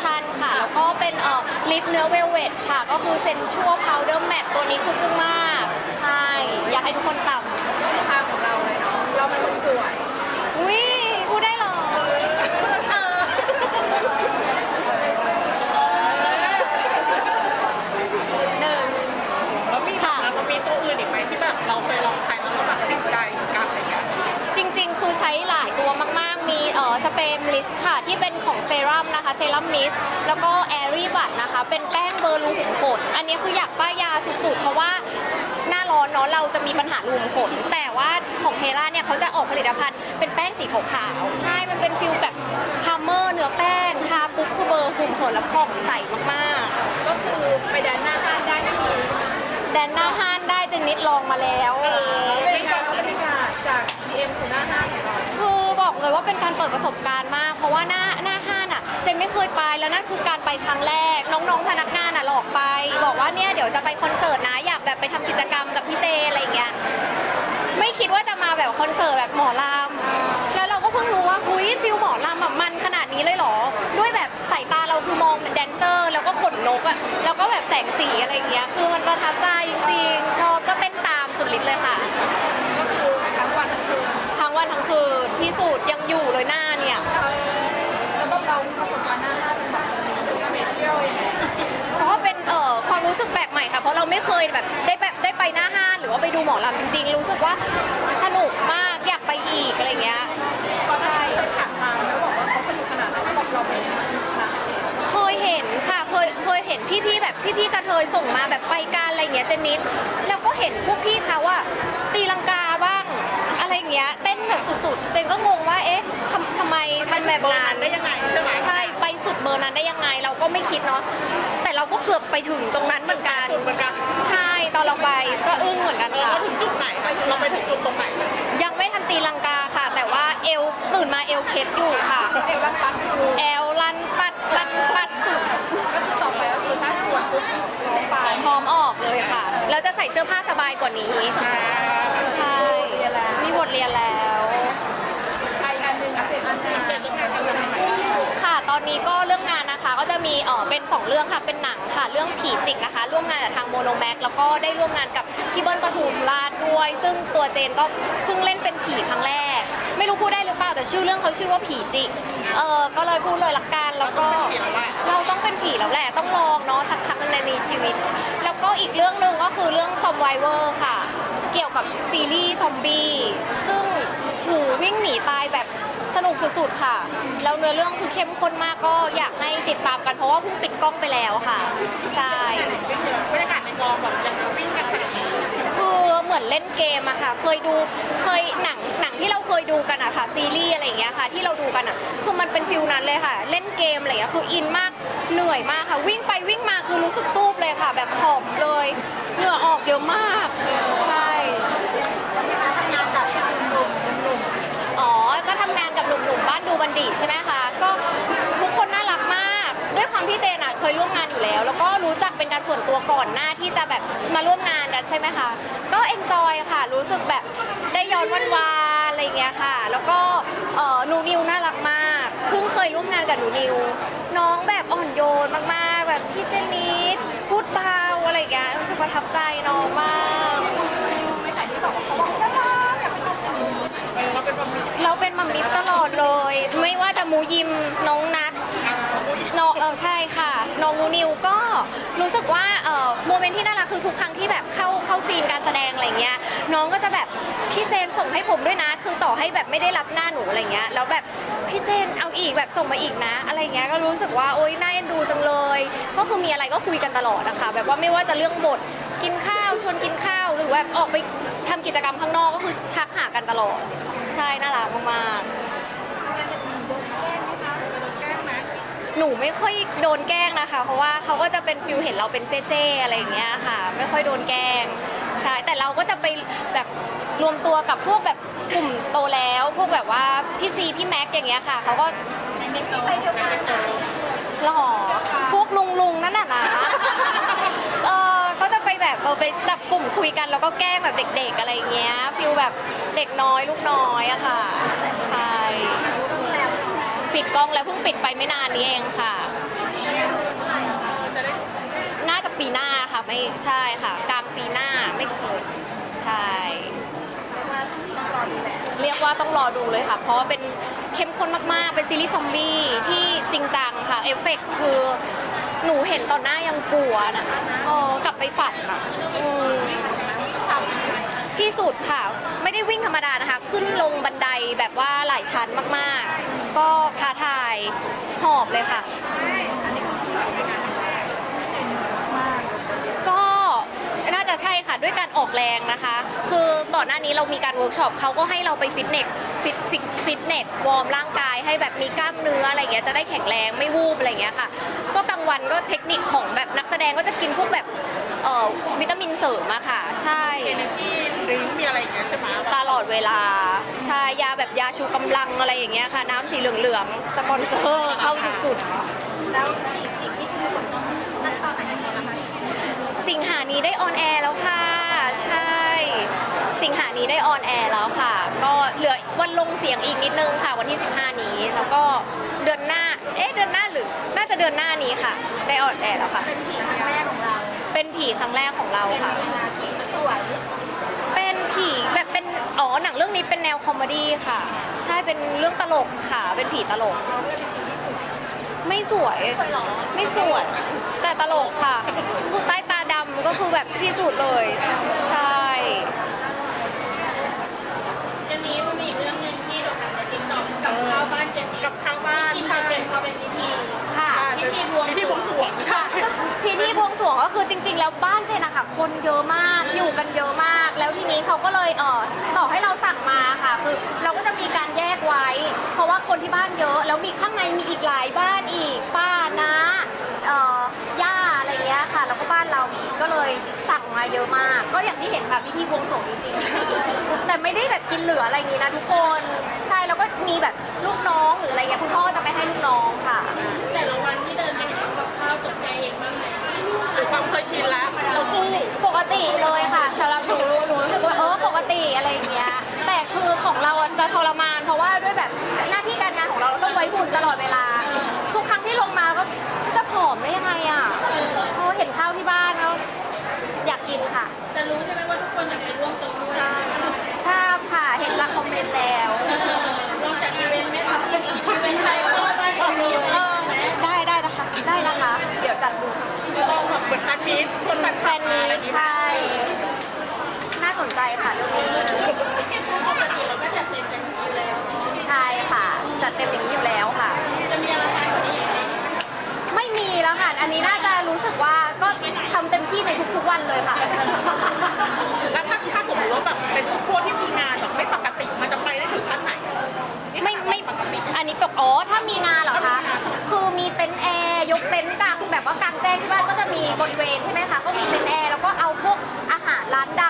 ชั่นค่ะ แล้วก็เป็นเอ่อลิปเนื้อเวลเวทค่ะ ก็คือเซนชัวพาวเดอร์แมตตัวนี้คือจึ้งมาก ใช่ อยากให้ทุกคนตามางของเราเลยเนาะเราเป็นคนสวย อุ้ยพูดได้เหรอ หนึ่ง แล้วมีแบบแล้วมีตัวอื่นอีกไหมที่แบบเราเคยลองใช้แล้วก็แบบติดใจเหมือนกันอะไรเงี้ย จริงๆ คือใช้หลายตัวมาก ๆ มีเอ่อ สเปรมลิสค่ะ ที่เป็นของเซรั่มนะคะเซรั่มมิสแล้วก็แอรี่บัตนะคะ เป็นแป้งเบอร์รูขุมขนอันนี้คืออยากป้ายยาสุดๆ เพราะว่าหน้าร้อนเนาะเราจะมีปัญหารูขุมขนแต่ว่าของเทล่าเนี่ยเขาจะออกผลิตภัณฑ์เป็นแป้งสีขาวๆใช่มันเป็นฟิลแบบพาร์เมอร์เนื้อแป้งทาปุ๊บคือเบอร์รูขุมขนแล้วผ่องใสมากๆ ก็คือไปแดนหน้าห้างได้ไม่มีแดนหน้าห้านได้เจนนิดลองมาแล้วเป็นการบรรยากาศจาก DM สู่หน้าห้างของ เลยว่าเป็นการเปิดประสบการณ์มาก เพราะว่าหน้าหน้าห้านอะเจนไม่เคยไปแล้วนั่นคือการไปครั้งแรก น้องๆพนักงานอะหลอกไป บอกว่าเนี่ยเดี๋ยวจะไปคอนเสิร์ตนะอยากแบบไปทำกิจกรรมกับพี่เจอะไรอย่างเงี้ยไม่คิดว่าจะมาแบบคอนเสิร์ตแบบหมอลำแล้วเราก็เพิ่งรู้ว่าคุยฟิลหมอลำอะมันขนาดนี้เลยเหรอ ด้วยแบบสายตาเราคือมองเป็นแดนเซอร์ แล้วก็ขนนกอะแล้วก็แบบแสงสีอะไรอย่างเงี้ยคือมันประทับใจจริงๆชอบก็เต้นตามสุดฤทธิ์เลยค่ะ ก็คือทั้งวันทั้งคืน ทั้งวันทั้งคืนที่ สุดยังอยู่เลยหน้าเนี่ย แล้วก็เราประสบการณ์หน้าห้างเป็นแบบสเปเชียลยังไงก็เป็นเอ่อความรู้สึกแปลกใหม่ค่ะ เพราะเราไม่เคยแบบได้แบบได้ไปหน้าห้างหรือว่าไปดูหมอลำจริง ๆ รู้สึกว่าสนุกมากอยากไปอีกอะไรเงี้ยก่อนหน้านี้เคยผ่านมาแล้วบอกว่าเขาสนุกขนาดไหนเขาบอกเราเป็นสนุกขนาดไหนเคยเห็นค่ะเคยเคยเห็นพี่ๆแบบพี่ๆกระเทยส่งมาแบบไปการอะไรเงี้ยเจนนิดแล้วก็เห็นพวกพี่เขาว่าตีลังกาบ้าง อะไรเงี้ยเต้นแบบสุดๆ เจนก็งงว่าเอ๊ะทำทำไมทำแบบนั้นได้ยังไงใช่ไหมใช่ไปสุดเบอร์นั้นได้ยังไงเราก็ไม่คิดเนาะแต่เราก็เกือบไปถึงตรงนั้นเหมือนกันจุดเหมือนกันใช่ตอนเราไปก็อึ้งเหมือนกันเออค่ะ เราถึงจุดไหนคะเราไปถึงจุดตรงไหนเลยยังไม่ทันตีลังกาค่ะ แต่ว่าเอวตื่นมาเอวเคล็ดอยู่ค่ะเอวันปัดดูแอวลันปัดลันปัดสุดก็คือต่อไปก็คือถ้าชวนปุ๊บร้องไปพร้อมออกเลยค่ะแล้วจะใส่เสื้อผ้าสบายกว่านี้ใช่ มีเออเป็น2เรื่องค่ะเป็นหนังค่ะเรื่องผีจิกนะคะ ร่วมงานกับทางโมโนแม็กแล้วก็ได้ร่วมงานกับพี่เบิ้ลปทุมราชด้วย ซึ่งตัวเจนก็เพิ่งเล่นเป็นผีครั้งแรก ไม่รู้พูดได้หรือเปล่าแต่ชื่อเรื่องเขาชื่อว่าผีจิกเออก็เลยพูดเลยละกันแล้วก็เราต้องเป็นผีแล้วแหละต้องลองเนาะสักครั้งหนึ่งในชีวิต แล้วก็อีกเรื่องหนึ่งก็คือเรื่องซอมไวเวอร์ค่ะ เกี่ยวกับซีรีส์ซอมบี้ซึ่งหูวิ่งหนีตายแบบ สนุกสุดๆค่ะ แล้วเนื้อเรื่องคือเข้มข้นมากก็อยากให้ติดตามกันเพราะว่าเพิ่งปิดกล้องไปแล้วค่ะ ใช่ บรรยากาศในกองแบบยังวิ่งกันขนาดนี้คือเหมือนเล่นเกมอะค่ะ เคยดูเคยหนังหนังที่เราเคยดูกันอะค่ะ ซีรีส์อะไรอย่างเงี้ยค่ะ ที่เราดูกันอะคือมันเป็นฟิลนั้นเลยค่ะ เล่นเกมอะไรอย่างเงี้ยคืออินมากเหนื่อยมากค่ะ วิ่งไปวิ่งมาคือรู้สึกซูบเลยค่ะ แบบผอมเลยเหงื่อออกเยอะมาก ใช่ อ๋อ ก็ทำงานกับห นุ่มๆบ้านดูบันดีใช่ไหมคะ ก็ทุกคนน่ารักมาก ด้วยความที่เจนอะเคยร่วมงานอยู่แล้ว แล้วก็รู้จักเป็นการส่วนตัวก่อนหน้าที่จะแบบมาร่วมงานกันใช่ไหมคะ ก็เอนจอยค่ะ รู้สึกแบบได้ย้อนวันวานอะไรเงี้ยค่ะ แล้วก็เอ่อหนูนิวน่ารักมาก เพิ่งเคยร่วมงานกับหนูนิว น้องแบบอ่อนโยนมากๆ แบบพี่เจนนิดพูดเบาอะไรอย่างเงี้ยรู้สึกประทับใจน้องมาก ไม่แต่ที่บอกว่าเขาบอกน่ารักอยากเป็นคนอื่น เออ เราเป็นมัมมิตลอดเลย ไม่ว่าจะมูยิมน้องนัทน้องเออใช่ค่ะน้องนูนิวก็รู้สึกว่าเออโมเมนต์ที่น่ารักคือทุกครั้งที่แบบเข้าเข้าซีนการแสดงอะไรเงี้ยน้องก็จะแบบพี่เจนส่งให้ผมด้วยนะ คือต่อให้แบบไม่ได้รับหน้าหนูอะไรเงี้ยแล้วแบบพี่เจนเอาอีกแบบส่งมาอีกนะ อะไรเงี้ยก็รู้สึกว่าโอ๊ยน่าเอ็นดูจังเลย ก็คือมีอะไรก็คุยกันตลอดนะคะแบบว่าไม่ว่าจะเรื่องบทกินข้าวชวนกินข้าวหรือแบบออกไป กิจกรรมข้างนอกก็คือทักหากันตลอด ใช่น่ารักมากๆหนูไม่ค่อยโดนแกล้งนะคะ เพราะว่าเขาก็จะเป็นฟิลเห็นเราเป็นเจ๊ๆอะไรอย่างเงี้ยค่ะ ไม่ค่อยโดนแกล้งใช่แต่เราก็จะไปแบบรวมตัวกับพวกแบบกลุ่มโตแล้ว พวกแบบว่าพี่ซีพี่แม็กอย่างเงี้ยค่ะเขาก็หล่อพวกลุงลุงๆนั่นน่ะนะ แบบเออไปจับกลุ่มคุยกันแล้วก็แกล้งแบบเด็ก ๆ อะไรอย่างเงี้ยฟิลแบบเด็กน้อยลูกน้อยอะค่ะใช่ปิดกล้องแล้วเพิ่งปิดไปไม่นานนี้เองค่ะ น่าจะปีหน้าค่ะไม่ใช่ค่ะ กลางปีหน้าไม่เกินใช่ เรียกว่าต้องรอดูเลยค่ะ เพราะว่าเป็นเข้มข้นมากๆ เป็นซีรีส์ซอมบี้ที่จริงจังค่ะ เอฟเฟกต์คือหนูเห็นตอนหน้ายังกลัวนะเออกลับไปฝันอะอืมที่สุดค่ะ ไม่ได้วิ่งธรรมดานะคะ ขึ้นลงบันไดแบบว่าหลายชั้นมากๆ ก็ท้าทายหอบเลยค่ะ ก็น่าจะใช่ค่ะ ด้วยการออกแรงนะคะ คือก่อนหน้านี้เรามีการเวิร์กช็อปเขาก็ให้เราไปฟิตเนสฟิตฟิตฟิตเนสวอร์มร่างกายให้แบบมีกล้ามเนื้ออะไรอย่างเงี้ยจะได้แข็งแรงไม่วูบอะไรอย่างเงี้ยค่ะ ก็กลางวันก็เทคนิคของแบบนักแสดงก็จะกินพวกแบบเอ่อวิตามินเสริมอะค่ะ ใช่เอเนจีดริงมีอะไรอย่างเงี้ยใช่ไหมตลอดเวลาใช่ยาแบบยาชูกำลังอะไรอย่างเงี้ยค่ะ น้ำสีเหลืองๆสปอนเซอร์เข้าสุดๆแล้วอีกสิ่งที่คือผลต้องขั้นตอนไหนของนะคะสิงหานี้ได้ออนแอร์แล้วค่ะใช่สิ งหานี้ได้ออนแอร์แล้วค่ะ ก็เหลือวันลงเสียงอีกนิดนึงค่ะ วันที่ 15 นี้ แล้วก็เดือนหน้า เอ๊ะเดือนหน้าหรือ น่าจะเดือนหน้านี้ค่ะ ได้ออนแอร์แล้วค่ะ เป็นผีครั้งแรกของเราเป็นผีครั้งแรกของเราค่ะ ผีสวย เป็นผีแบบเป็น อ๋อ หนังเรื่องนี้เป็นแนวคอมเมดี้ค่ะ ใช่ เป็นเรื่องตลกค่ะ เป็นผีตลก ไม่สวย ไม่สวย แต่ตลกค่ะคือใต้ตาดำก็คือแบบที่สุดเลย ต่อให้เราสั่งมาค่ะ คือเราก็จะมีการแยกไว้ เพราะว่าคนที่บ้านเยอะ แล้วมีข้างในมีอีกหลายบ้านอีก ป้านะเอ่อย่าอะไรเงี้ยค่ะ แล้วก็บ้านเราอีกก็เลยสั่งมาเยอะมาก ก็อย่างที่เห็นค่ะพิธีบวงสรวงจริงๆ แต่ไม่ได้แบบกินเหลืออะไรอย่างงี้นะทุกคน ใช่ แล้วก็มีแบบลูกน้องหรืออะไรเงี้ยคุณพ่อก็จะไปให้ลูกน้องค่ะ แต่ละวันที่เดินไปเห็นกับข้าวตกใจเองบ้างไหมหรือความเคยชินแล้วเราสู้ปกติเลยค่ะสำหรับหนู ติอะไรอย่างเงี้ยแต่คือของเราอะจะทรมาน เพราะว่าด้วยแบบหน้าที่การงานของเราเราต้องไว้หุ่นตลอดเวลา ทุกครั้งที่ลงมาก็จะผอมได้ยังไงอะเขาเห็นข้าวที่บ้านแล้วอยากกินค่ะแต่รู้ใช่ไหมว่าทุกคนอยากไปร่วมตรงด้วยทราบค่ะเห็นจากคอมเมนต์แล้วลองจัดอีเวนต์ไหมคะอีเวนต์ไทยข้าวบ้านของเราไหมได้ได้นะคะ ได้นะคะ เดี๋ยวจัดดู เราแบบเหมือนแฟนมีตชวนแฟนแฟนมีตใช่ น่าสนใจค่ะเรื่องนี้ปกติเราก็จัดเต็มกันอยู่แล้วเนาะใช่ค่ะ จัดเต็มอย่างนี้อยู่แล้วค่ะจะมีอะไรกว่านี้ไหมไม่มีแล้วค่ะ อันนี้น่าจะรู้สึกว่าก็ทำเต็มที่ในทุกๆวันเลยค่ะ แล้วถ้าถ้าสมมติว่าแบบเป็นช่วงที่มีงานแบบไม่ปกติมันจะไปได้ถึงขั้นไหนไม่ไม่ปกติอันนี้ปกอ๋อถ้ามีงานเหรอคะคือมีเต็นท์แอร์ยกเต็นท์กลางแบบว่ากลางแจ้งที่บ้านก็จะมีบริเวณใช่ไหมคะก็มีเต็นท์แอร์แล้วก็เอาพวกอาหารร้านดังอะค่ะแต่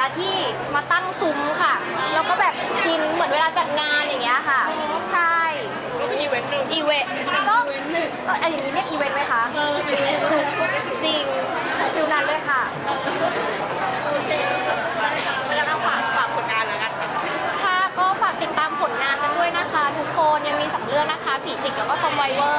ละที่มาตั้งซุ้มค่ะ แล้วก็แบบกินเหมือนเวลาจัดงานอย่างเงี้ยค่ะ ใช่ ก็คืออีเวนต์หนึ่งอีเวนต์ก็ก็อันอย่างนี้เรียกอีเวนต์ไหมคะ จริงฟิลนั้นเลยค่ะ แล้วก็ฝากฝากผลงานแล้วกันค่ะค่ะก็ฝากติดตามผลงานกันด้วยนะคะ ทุกคนยังมีสองเรื่องนะคะ ผีจิกแล้วก็ซอมไวเวอ